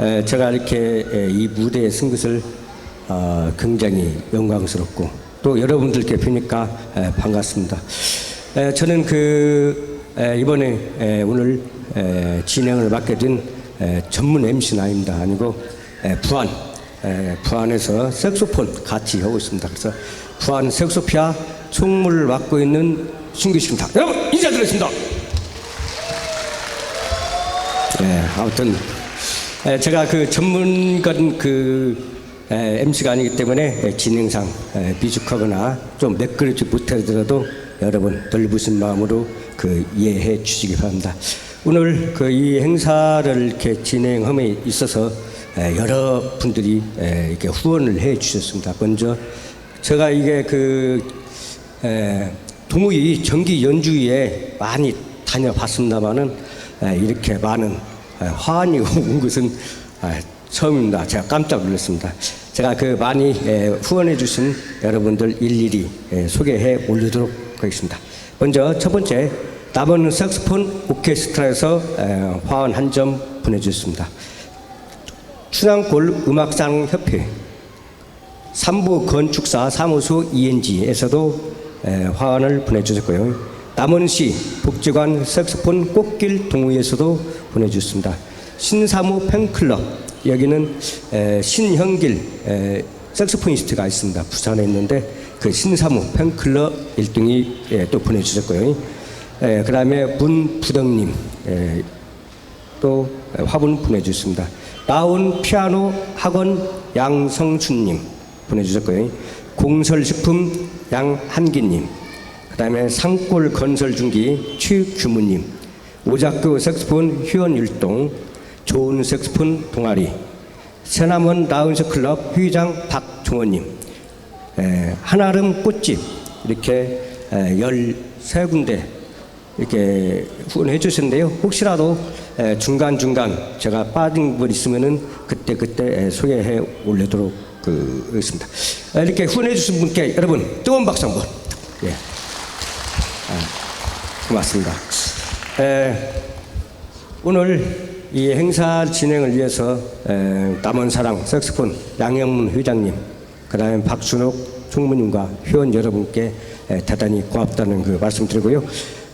에, 제가 이렇게 에, 이 무대에 쓴 것을 어, 굉장히 영광스럽고 또 여러분들께 뵈니까 에, 반갑습니다. 에, 저는 그 에, 이번에 에, 오늘 에, 진행을 맡게 된 에, 전문 MC는 아닙니다. 아니고 에, 부안 에, 부안에서 색소폰 같이 하고 있습니다. 그래서 부안 색소피아 총무를 맡고 있는 신규식입니다. 여러분 인사드리겠습니다. 예, 아무튼 에, 제가 그 전문가는 그 에, MC가 아니기 때문에 에, 진행상 에, 미숙하거나 좀 매끄럽지 못하더라도 여러분 넓으신 마음으로 그 이해해 주시기 바랍니다. 오늘 그 이 행사를 이렇게 진행함에 있어서 에, 여러 분들이 에, 이렇게 후원을 해 주셨습니다. 먼저 제가 이게 그 에, 동호회 정기 연주회에 많이 다녀봤습니다만은 에, 이렇게 많은 에, 화환이 온 것은 에, 처음입니다. 제가 깜짝 놀랐습니다. 제가 그 많이 에, 후원해 주신 여러분들 일일이 에, 소개해 올리도록 하겠습니다. 먼저 첫 번째 남원 색스폰 오케스트라에서 에, 화환 한 점 보내주셨습니다. 춘향골 음악상 협회 삼부 건축사 사무소 ENG에서도 화환을 보내주셨고요. 남원시 복지관 색소폰 꽃길 동호회에서도 보내주셨습니다. 신사무 팬클럽 여기는 에, 신형길 에, 색소포니스트가 있습니다. 부산에 있는데 그 신사무 팬클럽 1등이 또 보내주셨고요. 그 다음에 문부덕님 에, 또 화분 보내주셨습니다. 나온 피아노 학원 양성춘님 보내주셨고요. 공설식품 양한기님, 그 다음에 상골 건설 중기 최규무님, 오작교 색스폰 휴원율동, 좋은 색스폰 동아리, 새남원 라운스 클럽 회장 박종원님, 에, 한아름 꽃집 이렇게 에, 13군데 이렇게 후원해 주셨는데요. 혹시라도 에, 중간중간 제가 빠진 분 있으면은 그때 그때 에, 소개해 올리도록 그, 하겠습니다. 에, 이렇게 후원해 주신 분께 여러분 뜨거운 박수 한번. 예. 아, 고맙습니다. 에, 오늘 이 행사 진행을 위해서 에, 남원사랑 색스폰 양영문 회장님, 그 다음에 박순옥 총무님과 회원 여러분께 에, 대단히 고맙다는 그 말씀드리고요.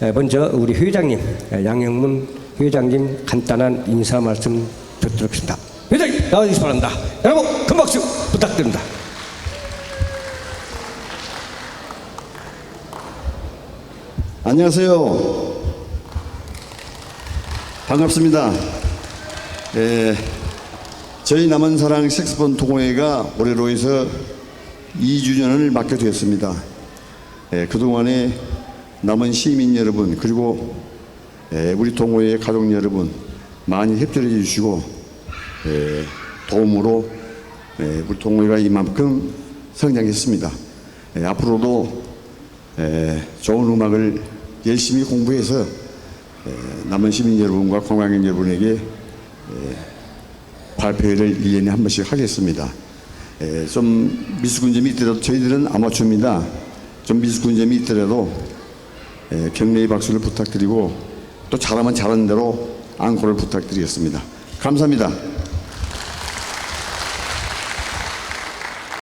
에, 먼저 우리 회장님, 에, 양영문 회장님 간단한 인사 말씀 듣도록 하겠습니다. 회장님 나와주시기 바랍니다. 여러분 큰 박수 부탁드립니다. 안녕하세요. 반갑습니다. 에, 저희 남한사랑 색스폰 동호회가 올해로 해서 2주년을 맞게 되었습니다. 에, 그동안에 남은 시민 여러분 그리고 에, 우리 동호회 가족 여러분 많이 협조해 주시고 에, 도움으로 에, 우리 동호회가 이만큼 성장했습니다. 에, 앞으로도 에, 좋은 음악을 열심히 공부해서 에, 남은 시민 여러분과 관광객 여러분에게 에, 발표회를 1년에 한 번씩 하겠습니다. 에, 좀 미숙한 점이 있더라도 저희들은 아마추어입니다. 좀 미숙한 점이 있더라도 에, 격려의 박수를 부탁드리고 또 잘하면 잘하는 대로 앙코를 부탁드리겠습니다. 감사합니다.